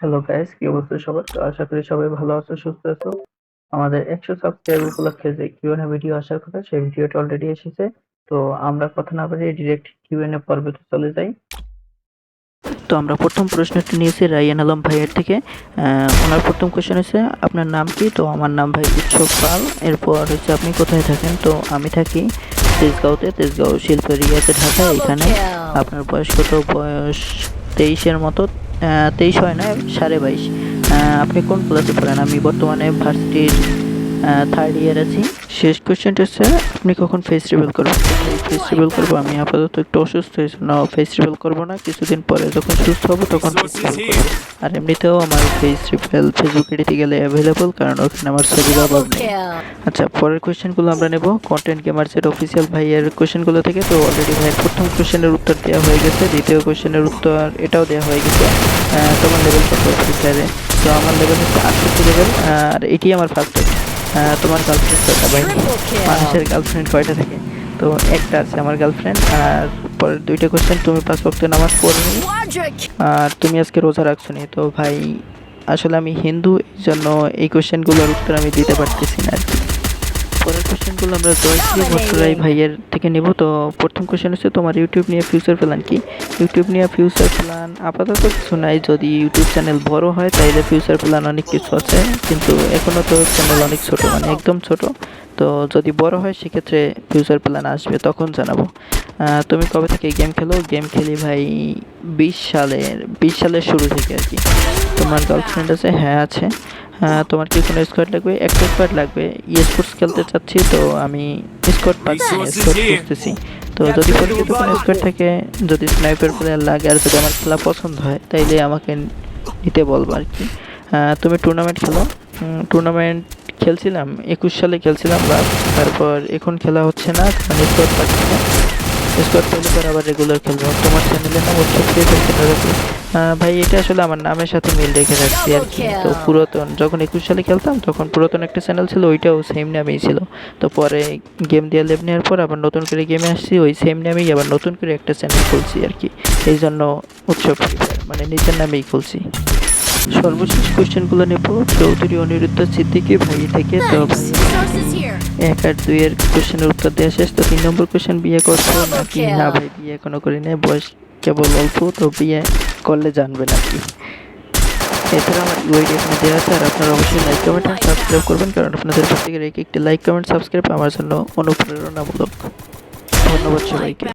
Hello guys কি অবস্থা সবার? তো আশা করি সবাই ভালো আছো, সুস্থ আছো। আমাদের একশো সাবস্ক্রাইব উপলক্ষে যে কিউএনএ ভিডিও আসার কথা, সেই ভিডিওটা অলরেডি এসেছে। তো আমরা কথা না বাড়িয়ে ডিরেক্ট কিউএনএ পর্বে চলে যাই। তো আমরা প্রথম প্রশ্নটি নিয়েছি রায়ান আলম ভাইয়ের থেকে। ওনার প্রথম কোশ্চেন হচ্ছে, আপনার নাম কি? তো আমার নাম ভাই উৎসব পাল। এরপর হচ্ছে, আপনি কোথায় থাকেন? তো আমি থাকি তেজগাঁওতে, তেজগাঁও শিল্প এরিয়াতে ঢাকা। এখানে আপনার বয়স কত? বয়স তেইশের মতো। তেইশ হয় না সাড়ে বাইশ। আপনি কোন ক্লাসে পড়েন? আমি বর্তমানে ভার্সিটির থার্ড ইয়ার আছি। শেষ কোয়েশ্চেনটা হচ্ছে আপনি কখন ফেস রিভিল করবেন? ফেস রিভিল করব আমি আপাতত একটু অসুস্থ হয়েছি। না ফেস রিভিল করব না। কিছুদিন পরে যখন সুস্থ হব তখন। আর এমনিতেও আমার ফেস রিভিল ফেসবুক এডিতে গেলে অ্যাভেলেবল কারণ ওখানে আমার ছবির অভাব নেই আচ্ছা পরের কোয়েশ্চেনগুলো আমরা নেব। কন্টেন্ট গেমার্সের অফিসিয়াল ভাইয়ের কোশ্চেনগুলো থেকে। তো অলরেডি ভাইয়ের প্রথম কোশ্চেনের উত্তর দেওয়া হয়ে গেছে। দ্বিতীয় কোশ্চেনের উত্তর এটাও দেওয়া হয়ে গেছে। তোমার লেভেল কত তো আমার লেভেল হচ্ছে আটষট্টি লেভেল আর এটি আমার ফার্স্ট তোমার গার্লফ্রেন্ড কয়টা ভাই মানুষের গার্লফ্রেন্ড কয়টা থাকে? তো একটা আছে আমার গার্লফ্রেন্ড আর পরের দুইটা কোশ্চেন তুমি পাঁচ ভক্ত নামাজ পড়নি আর তুমি আজকে রোজা রাখছো নি। তো ভাই আসলে আমি হিন্দু এই জন্য এই কোশ্চেনগুলোর উত্তর আমি দিতে পারতেছি না আর কি। পরের কোশ্চেনগুলো আমরা জয়শ্রী ভট্টরাই ভাইয়ের থেকে নেব। তো প্রথম কোশ্চেন হচ্ছে, তোমার ইউটিউব নিয়ে ফিউচার প্ল্যান কি? ইউটিউব নিয়ে ফিউচার প্ল্যান আপাতত কিছু নাই। যদি ইউটিউব চ্যানেল বড় হয়, তাইলে ফিউচার প্ল্যান অনেক কিছু আছে। কিন্তু এখনও তো চ্যানেল অনেক ছোট মানে একদম ছোট। তো যদি বড় হয়, সেক্ষেত্রে ফিউচার প্ল্যান আসবে, তখন জানাব। তুমি কবে থেকে গেম খেলো? গেম খেলি ভাই বিশ সালের বিশ সালের শুরু থেকে আর কি। তোমার গার্লফ্রেন্ড আছে? হ্যাঁ আছে। আহ, তোমার কি কোনো স্কোয়াড লাগবে? একটা স্কোয়াড লাগবে। ই স্পোর্টস খেলতে চাচ্ছি তো আমি স্কোয়াড পাচ্ছি স্কোয়াড খুঁজতেছি। তো যদি পরিচিত কোনো স্কোয়াড থাকে যদি স্নাইপার প্লেয়ার লাগে আর যদি আমার খেলা পছন্দ হয় তাইলে আমাকে নিতে বলব আর কি। আহ, তুমি টুর্নামেন্ট খেলো। টুর্নামেন্ট খেলছিলাম একুশ সালে খেলছিলাম লাস্ট তারপর এখন খেলা হচ্ছে না মানে স্কোয়াড পাচ্ছি না। স্কোয়াড পেলে পর আবার রেগুলার খেলব তোমার চ্যানেলের নাম হচ্ছে ক্রিয়েটার চ্যানেল ভাই এটা আসলে আমার নামের সাথে মিল রেখে রাখছি আর কি। তো পুরাতন যখন একুশ সালে খেলতাম তখন পুরাতন একটা চ্যানেল ছিল ওইটাও সেম নামেই ছিল। তো পরে গেম দিয়ে লেভ নেওয়ার পর আবার নতুন করে গেমে আসছি ওই সেম নামেই আবার নতুন করে একটা চ্যানেল খুলছি আর কি। এই জন্য উৎসব মানে নিজের নামেই খুলছি। সর্বশেষ কোয়েশ্চেনগুলো নেব। চৌধুরী অনিরুদ্ধ সিদ্দিকী ভাই। থেকে তো এক আর দুইয়ের কোশ্চেনের উত্তর দেওয়া শেষ তো তিন নম্বর কোশ্চেন বিয়ে করছ নাকি? না ভাই বিয়ে এখনও করি নাই বয়স কেবল অল্প তো বিয়ে করলে জানবেন আর কি এছাড়া আমার ইউআইডি এখানে দেওয়া আছে আর আপনারা অবশ্যই লাইক কমেন্ট আর সাবস্ক্রাইব করবেন কারণ আপনাদের প্রত্যেকের এক একটি লাইক কমেন্ট সাবস্ক্রাইব আমার জন্য অনুপ্রেরণামূলক। ধন্যবাদ সবাইকে।